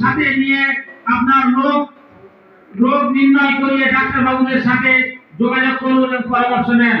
সাথে নিয়ে আপনার রোগ রোগ নির্ণয় করিয়ে ডাক্তার বাবুদের সাথে যোগাযোগ করুন এবং পরামর্শ নেন।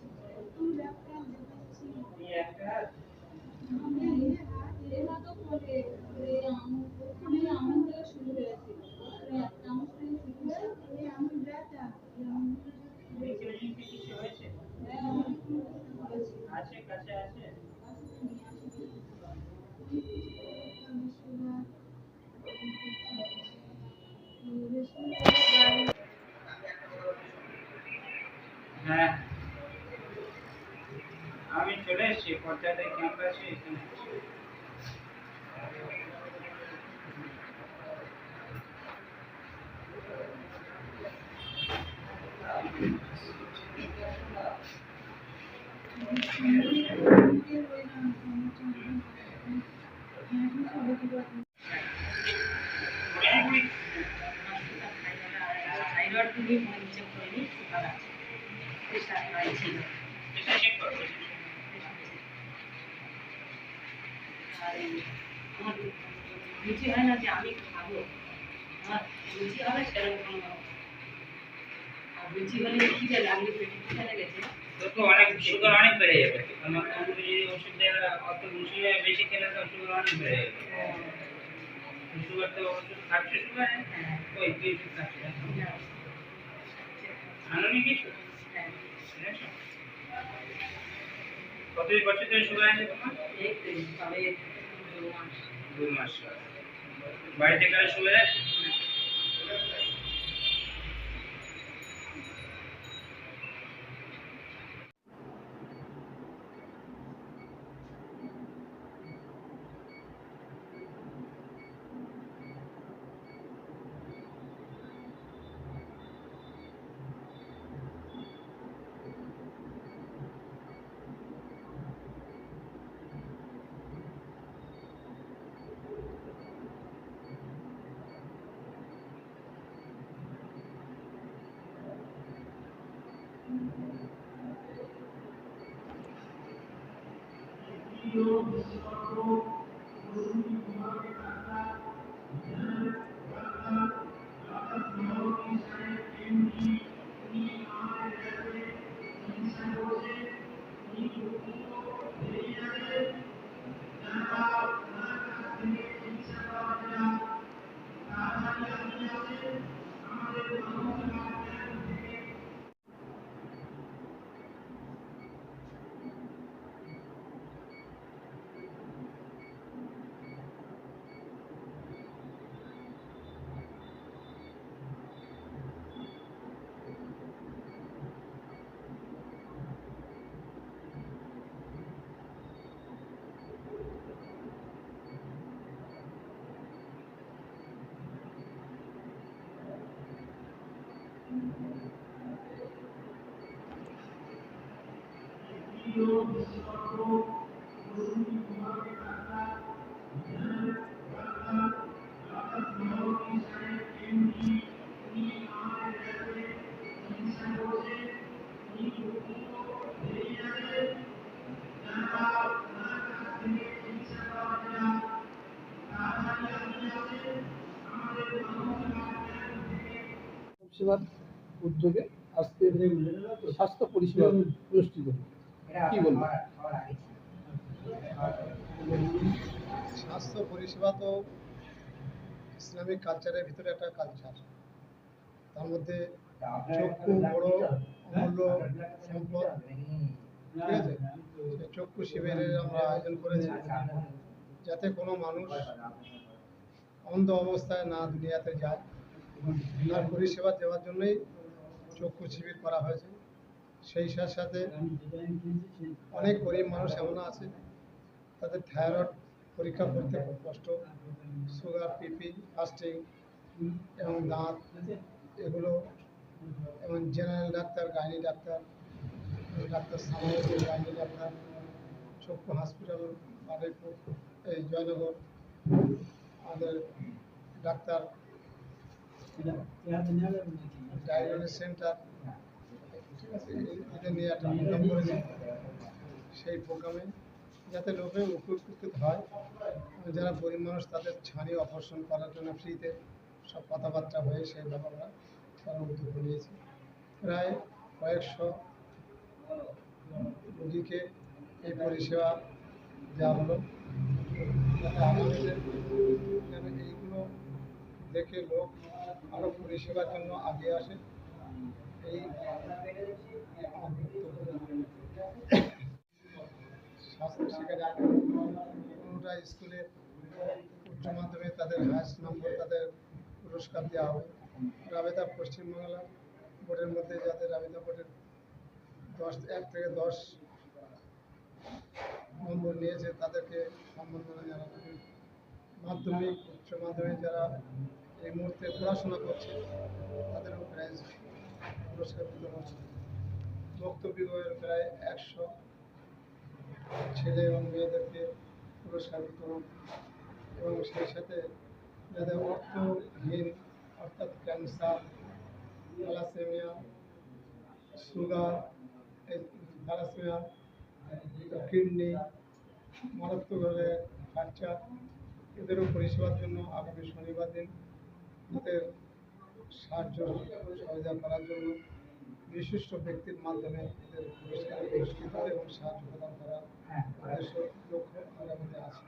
আছে কাছে আছে হ্যাঁ আমি চলে এসেছি পঞ্চায়েতের ক্যাম্প আছে এখানে আছি। থাইরয়েড থেকে মনে চেক করিনি সুগার আছে প্রেশার হাই ছিল এটা চেক করো আর এই আমার রুচি হয় না যে আমি খাব। আমার রুচি হবে সেরকম আর রুচি হলে খিদে লাগলে পেটে খিদে লেগেছে তো তো অনেক সুগার অনেক বেড়ে যাবে। আমার যদি ওষুধ দেয় অত ওষুধ বেশি খেলে তো সুগার অনেক বেড়ে যাবে। সুগার তো ওষুধ খাচ্ছে সুগার হ্যাঁ। ওই কি ওষুধ খাচ্ছে হ্যাঁ। আনুনি কিছু হ্যাঁ। কত বছর ধরে সুগার আছে তোমার? দু মাস। দু মাস বাড়িতে কারও সুগার সেবার উদ্যোগে আজকে স্বাস্থ্য পরিষেবা অনুষ্ঠিত। কি বলব? স্বাস্থ্য পরিষেবা তো ইসলামিক কালচারের ভিতরে একটা কালচার তার মধ্যে চক্ষু বড় অমূল্য সম্পদ ঠিক আছে? চক্ষু শিবিরের আমরা আয়োজন করেছি। যাতে কোনো মানুষ অন্ধ অবস্থায় না দুনিয়াতে যায়। তার পরিষেবা দেওয়ার জন্যই চক্ষু শিবির করা হয়েছে। সেই সাথে সাথে অনেক গরিব মানুষ এমন আছে তাদের থাইরয়েড পরীক্ষা করতে খুব কষ্ট সুগার পিপি ফাস্টিং এবং দাঁত এগুলো এবং general doctor gynae doctor doctor সামাজিক গাইনি ডাক্তার চক্ষু হসপিটাল বারুইপুর এই জয়নগর আমাদের ডাক্তার ডায়াগনোসিস সেন্টার একটা সেই প্রোগ্রামে যাতে লোকে উপকৃত হয় যারা গরিব মানুষ, তাদের ছানি অপারেশন করার জন্য ফ্রিতে সব কথাবার্তা হয়ে সেই ব্যাপারটা তারা উদ্যোগ নিয়েছে। প্রায় কয়েকশো রোগীকে এই পরিষেবা দেওয়া হলো। এইগুলো দেখে লোক আরও পরিষেবার জন্য আগে আসে এই আমার বক্তব্য। স্বাস্থ্য সেখানে কোনোটা স্কুলে উচ্চ মাধ্যমিক তাদের হায়েস্ট নম্বর তাদের পুরস্কার দেওয়া হবে রাবেদা পশ্চিমবাংলা বোর্ডের মধ্যে যাদের রাবেদা বোর্ডের দশ, এক থেকে দশ নম্বর নিয়েছে, তাদেরকে সম্মাননা জানানো। মাধ্যমিক উচ্চ মাধ্যমিক যারা এই মুহূর্তে পড়াশোনা করছে, তাদেরও প্রাইজ ছেলে এবং মেয়েদেরকে পুরস্কার বিতরণ এবং সেই সাথে যাদের অর্থাৎ ক্যান্সার সুগার থ্যালাসেমিয়া কিডনি মারাত্মকভাবে ফ্র্যাকচার এদেরও পরিষেবার জন্য আগামী শনিবার দিন তাদের সাহায্য সহযোগিতা করার জন্য বিশিষ্ট ব্যক্তির মাধ্যমে এদের পুরস্কার পুরস্কৃত এবং সাহায্য প্রদান করা উদ্দেশ্য লক্ষ্য আগামীতে আছে।